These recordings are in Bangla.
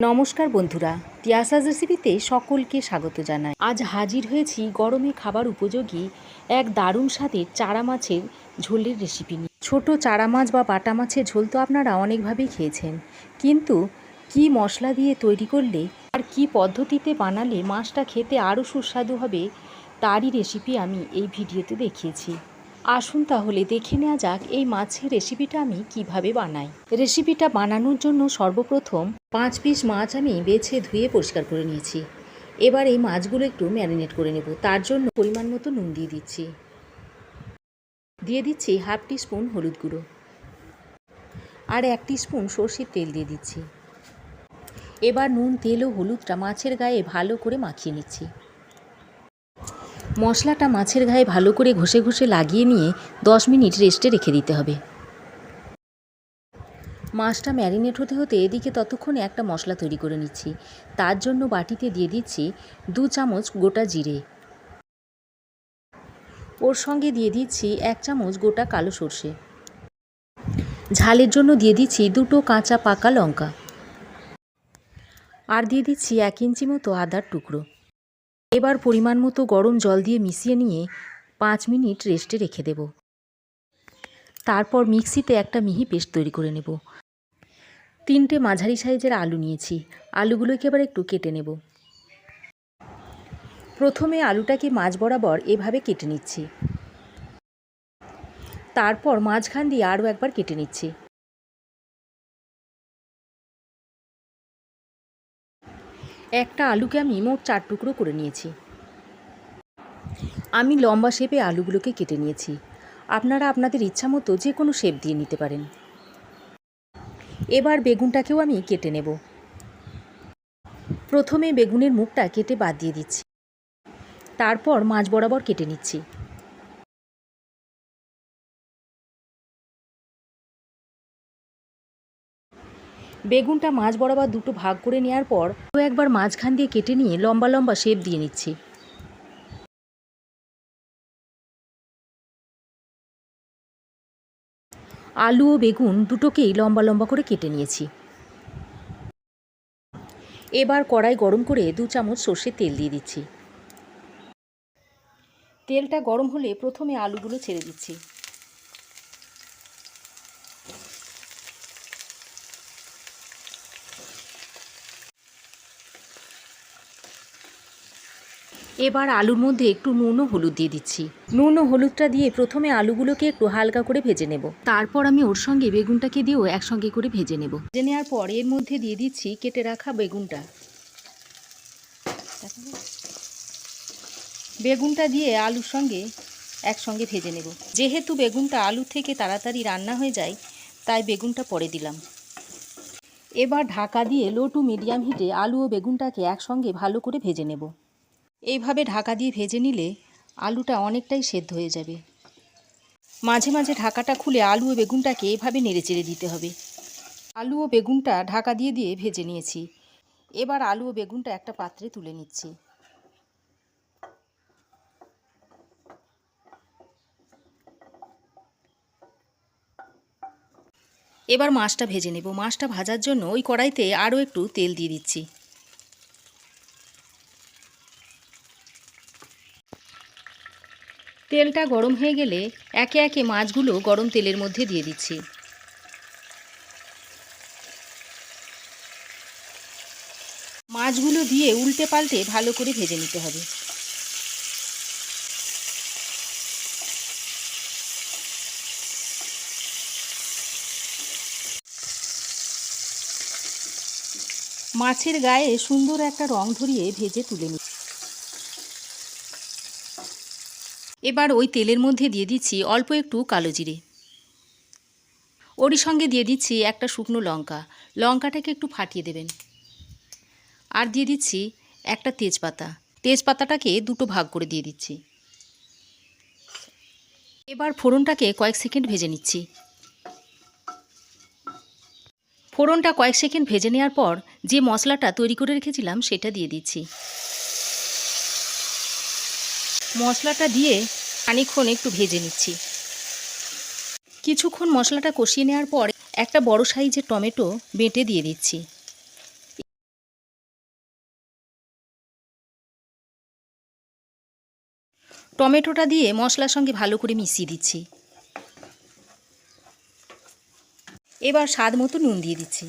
নমস্কার বন্ধুরা তিয়াসাজ রেসিপিতে সকলকে স্বাগত জানাই। আজ হাজির হয়েছি গরমে খাবার উপযোগী এক দারুণ স্বাদের চারা মাছের ঝোলের রেসিপি নিয়ে। ছোটো চারা মাছ বা বাটা মাছের ঝোল তো আপনারা অনেকভাবেই খেয়েছেন। কিন্তু কি মশলা দিয়ে তৈরি করলে আর কি পদ্ধতিতে বানালে মাছটা খেতে আরও সুস্বাদু হবে, তারই রেসিপি আমি এই ভিডিওতে দেখিয়েছি। আসুন তাহলে দেখে নেওয়া যাক এই মাছের রেসিপিটা আমি কীভাবে বানাই। রেসিপিটা বানানোর জন্য সর্বপ্রথম পাঁচ পিস মাছ আমি বেছে ধুয়ে পরিষ্কার করে নিয়েছি। এবার এই মাছগুলো একটু ম্যারিনেট করে নেব। তার জন্য পরিমাণ মতো নুন দিয়ে দিচ্ছি। দিয়ে দিচ্ছি হাফ স্পুন হলুদ গুঁড়ো। আর এক স্পুন সর্ষের তেল দিয়ে দিচ্ছি। এবার নুন, তেল ও হলুদটা মাছের গায়ে ভালো করে মাখিয়ে নিচ্ছি। মশলাটা মাছের গায়ে ভালো করে ঘষে ঘষে লাগিয়ে নিয়ে দশ মিনিট রেস্টে রেখে দিতে হবে। মাছটা ম্যারিনেট হতে হতে এদিকে ততক্ষণে একটা মশলা তৈরি করে নিচ্ছি। তার জন্য বাটিতে দিয়ে দিচ্ছি দু চামচ গোটা জিরে। ওর সঙ্গে দিয়ে দিচ্ছি এক চামচ গোটা কালো সর্ষে। ঝালের জন্য দিয়ে দিচ্ছি দুটো কাঁচা পাকা লঙ্কা। আর দিয়ে দিচ্ছি এক ইঞ্চি মতো আদার টুকরো। এবার পরিমাণ মতো গরম জল দিয়ে মিশিয়ে নিয়ে পাঁচ মিনিট রেস্টে রেখে দেব। তারপর মিক্সিতে একটা মিহি পেস্ট তৈরি করে নেব। তিনটে মাঝারি সাইজের আলু নিয়েছি। আলুগুলোকে এবার একটু কেটে নেব। প্রথমে আলুটাকে মাছ বরাবর এভাবে কেটে নিচ্ছি। তারপর মাঝখান দিয়ে আরও একবার কেটে নিচ্ছি। একটা আলুকে আমি মোট চার টুকরো করে নিয়েছি। আমি লম্বা শেপে আলুগুলোকে কেটে নিয়েছি। আপনারা আপনাদের ইচ্ছা মতো যে কোনো শেপ দিয়ে নিতে পারেন। এবার বেগুনটাকেও আমি কেটে নেব। প্রথমে বেগুনের মুখটা কেটে বাদ দিয়ে দিচ্ছি। তারপর মাছ বরাবর কেটে নিচ্ছি। বেগুনটা মাছ বরাবর দুটো ভাগ করে নেওয়ার পর আরও একবার মাঝখান দিয়ে কেটে নিয়ে লম্বা লম্বা শেপ দিয়ে নিচ্ছি। আলু ও বেগুন দুটোকেই লম্বা লম্বা করে কেটে নিয়েছি। এবার কড়াই গরম করে দু চামচ সর্ষের তেল দিয়ে দিচ্ছি। তেলটা গরম হলে প্রথমে আলুগুলো ছেড়ে দিচ্ছি। এবার আলুর মধ্যে একটু নুন ও হলুদ দিয়ে দিচ্ছি। নুন ও হলুদটা দিয়ে প্রথমে আলুগুলোকে একটু হালকা করে ভেজে নেব। তারপর আমি ওর সঙ্গে বেগুনটাকে দিয়েও একসঙ্গে করে ভেজে নেব। ভেজে নেওয়ার পর এর মধ্যে দিয়ে দিচ্ছি কেটে রাখা বেগুনটা। বেগুনটা দিয়ে আলুর সঙ্গে একসঙ্গে ভেজে নেব। যেহেতু বেগুনটা আলু থেকে তাড়াতাড়ি রান্না হয়ে যায়, তাই বেগুনটা পরে দিলাম। এবার ঢাকা দিয়ে লো টু মিডিয়াম হিটে আলু ও বেগুনটাকে একসঙ্গে ভালো করে ভেজে নেব। এইভাবে ঢাকা দিয়ে ভেজে নিলে আলুটা অনেকটাই সেদ্ধ হয়ে যাবে। মাঝে মাঝে ঢাকাটা খুলে আলু ও বেগুনটাকে এভাবে নেড়েচেড়ে দিতে হবে। আলু ও বেগুনটা ঢাকা দিয়ে দিয়ে ভেজে নিয়েছি। এবার আলু ও বেগুনটা একটা পাত্রে তুলে নিচ্ছি। এবার মাছটা ভেজে নেব। মাছটা ভাজার জন্য ওই কড়াইতে আরও একটু তেল দিয়ে দিচ্ছি। তেলটা গরম হয়ে গেলে একে একে মাছগুলো গরম তেলের মধ্যে দিয়ে দিচ্ছি। মাছগুলো দিয়ে উল্টে পাল্টে ভালো করে ভেজে নিতে হবে। মাছের গায়ে সুন্দর একটা রং ধরিয়ে ভেজে তুলে নিচ্ছি। এবার ওই তেলের মধ্যে দিয়ে দিচ্ছি অল্প একটু কালো জিরে। ওরই সঙ্গে দিয়ে দিচ্ছি একটা শুকনো লঙ্কা। লঙ্কাটাকে একটু ফাটিয়ে দেবেন। আর দিয়ে দিচ্ছি একটা তেজপাতা। তেজপাতাটাকে দুটো ভাগ করে দিয়ে দিচ্ছি। এবার ফোড়নটাকে কয়েক সেকেন্ড ভেজে নিচ্ছি। ফোড়নটা কয়েক সেকেন্ড ভেজে নেওয়ার পর যে মশলাটা তৈরি করে রেখেছিলাম সেটা দিয়ে দিচ্ছি। মশলাটা দিয়ে খানিক্ষণ একটু ভেজে নিচ্ছি। কিছুক্ষণ মশলাটা কষিয়ে নেওয়ার পর একটা বড় সাইজের টমেটো বেটে দিয়ে দিচ্ছি। টমেটোটা দিয়ে মশলার সঙ্গে ভালো করে মিশিয়ে দিচ্ছি। এবার স্বাদ মতো নুন দিয়ে দিচ্ছি।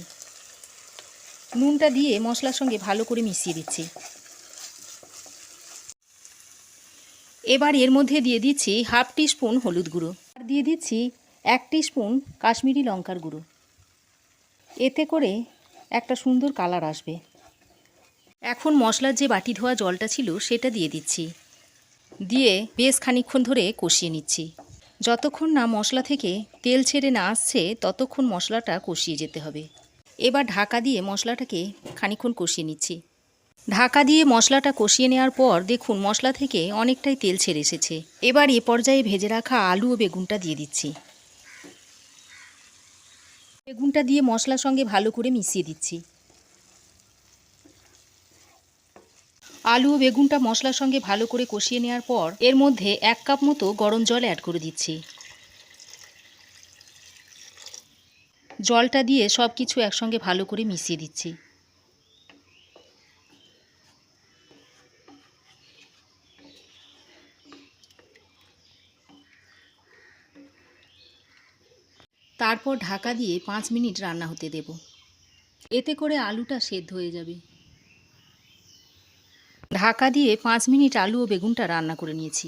নুনটা দিয়ে মশলার সঙ্গে ভালো করে মিশিয়ে দিচ্ছি। এবার এর মধ্যে দিয়ে দিচ্ছি হাফ স্পুন হলুদ গুঁড়ো। আর দিয়ে দিচ্ছি এক স্পুন কাশ্মীরি লঙ্কার গুঁড়ো। এতে করে একটা সুন্দর কালার আসবে। এখন মশলার যে বাটি ধোয়া জলটা ছিল সেটা দিয়ে দিচ্ছি। দিয়ে বেশ খানিকক্ষণ ধরে কষিয়ে নিচ্ছি। যতক্ষণ না মশলা থেকে তেল ছেড়ে না আসছে, ততক্ষণ মশলাটা কষিয়ে যেতে হবে। এবার ঢাকা দিয়ে মশলাটাকে খানিকক্ষণ কষিয়ে নিচ্ছি। ঢাকা দিয়ে মশলাটা কষিয়ে নেওয়ার পর দেখুন মশলা থেকে অনেকটাই তেল ছেড়ে এসেছে। এবার এ পর্যায়ে ভেজে রাখা আলু ও বেগুনটা দিয়ে দিচ্ছি। বেগুনটা দিয়ে মশলার সঙ্গে ভালো করে মিশিয়ে দিচ্ছি। আলু ও বেগুনটা মশলার সঙ্গে ভালো করে কষিয়ে নেওয়ার পর এর মধ্যে এক কাপ মতো গরম জল অ্যাড করে দিচ্ছি। জলটা দিয়ে সব কিছু একসঙ্গে ভালো করে মিশিয়ে দিচ্ছি। তারপর ঢাকা দিয়ে পাঁচ মিনিট রান্না হতে দেব। এতে করে আলুটা সেদ্ধ হয়ে যাবে। ঢাকা দিয়ে পাঁচ মিনিট আলু ও বেগুনটা রান্না করে নিয়েছি।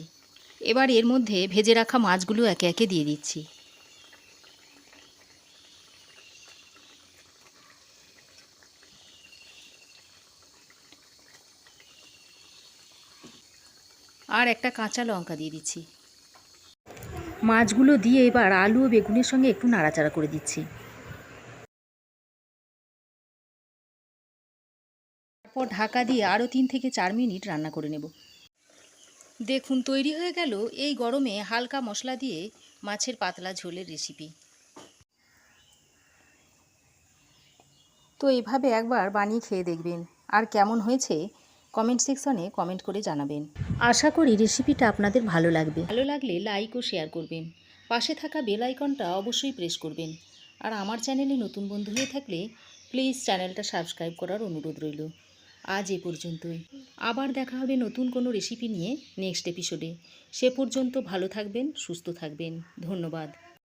এবার এর মধ্যে ভেজে রাখা মাছগুলো একে একে দিয়ে দিচ্ছি। আর একটা কাঁচা লঙ্কা দিয়ে দিচ্ছি। মাছগুলো দিয়ে এবার আলু ও বেগুনের সঙ্গে একটু নাড়াচাড়া করে দিচ্ছি। তারপর ঢাকা দিয়ে আরও তিন থেকে চার মিনিট রান্না করে নেব। দেখুন, তৈরি হয়ে গেল এই গরমে হালকা মশলা দিয়ে মাছের পাতলা ঝোলের রেসিপি। তো এভাবে একবার বানিয়ে খেয়ে দেখবেন আর কেমন হয়েছে কমেন্ট সেকশনে কমেন্ট করে জানাবেন। আশা করি রেসিপিটা আপনাদের ভালো লাগবে। ভালো লাগলে লাইক ও শেয়ার করবেন। পাশে থাকা বেল আইকনটা অবশ্যই প্রেস করবেন। আর আমার চ্যানেলে নতুন বন্ধু হয়ে থাকলে প্লিজ চ্যানেলটা সাবস্ক্রাইব করার অনুরোধ রইল। আজ এ পর্যন্তই। আবার দেখা হবে নতুন কোনো রেসিপি নিয়ে নেক্সট এপিসোডে। সে পর্যন্ত ভালো থাকবেন সুস্থ থাকবেন। ধন্যবাদ।